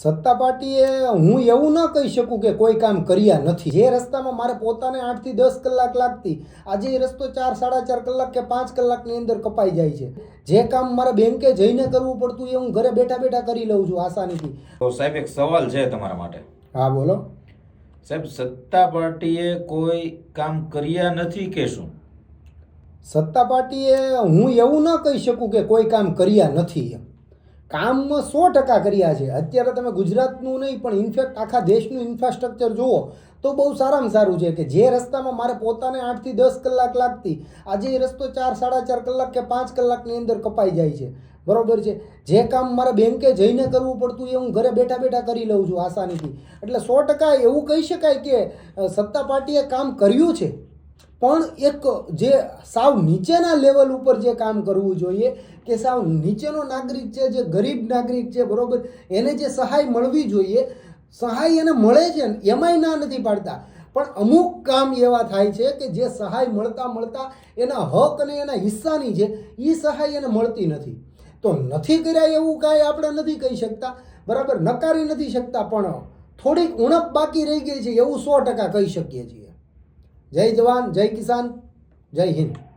સત્તા પાર્ટીએ હું એવું ન કહી શકું કે કોઈ કામ કર્યા નથી. જે રસ્તામાં મારે પોતાને આઠથી દસ કલાક લાગતી આજે એ રસ્તો ચાર સાડા ચાર કલાક કે પાંચ કલાકની અંદર કપાઈ જાય છે. જે કામ મારે બેંકે જઈને કરવું પડતું એ હું ઘરે બેઠા બેઠા કરી લઉં છું આસાનીથી. તો સાહેબ એક સવાલ છે તમારા માટે. હા બોલો. સાહેબ સત્તા પાર્ટીએ કોઈ કામ કર્યા નથી કે શું? સત્તા પાર્ટીએ હું એવું ન કહી શકું કે કોઈ કામ કર્યા નથી. એમ કામ સો ટકા કર્યા છે. અત્યારે તમે ગુજરાતનું નહીં, પણ ઇન્ફેક્ટ આખા દેશનું ઇન્ફ્રાસ્ટ્રક્ચર જુઓ, તો બહુ સારામાં સારું છે કે જે રસ્તામાં મારે પોતાને આઠથી દસ કલાક લાગતી, આજે એ રસ્તો ચાર, સાડા ચાર કલાક કે પાંચ કલાકની અંદર કપાઈ જાય છે. બરાબર છે? જે કામ મારે બેંકે જઈને કરવું પડતું, એ હું ઘરે બેઠા બેઠા કરી લઉં છું આસાનીથી. એટલે સો ટકા એવું કહી શકાય કે સત્તા પાર્ટીએ કામ કર્યું છે? પણ એક જે સાવ નીચેના લેવલ ઉપર જે કામ કરવું જોઈએ, કે સાવ નીચેનો નાગરિક છે, જે ગરીબ નાગરિક છે, બરોબર, એને જે સહાય મળવી જોઈએ, સહાય એને મળે છે ને, એમાંય ના નથી પાડતા. પણ અમુક કામ એવા થાય છે કે જે સહાય મળતા મળતા એના હક અને એના હિસ્સાની છે એ સહાય એને મળતી નથી. તો નથી કર્યા એવું કાંઈ આપણે નથી કહી શકતા, બરાબર, નકારી નથી શકતા, પણ થોડીક ઉણપ બાકી રહી ગઈ છે એવું સો ટકા કહી શકીએ છીએ. જય જવાન જય કિસાન જય હિન્દ.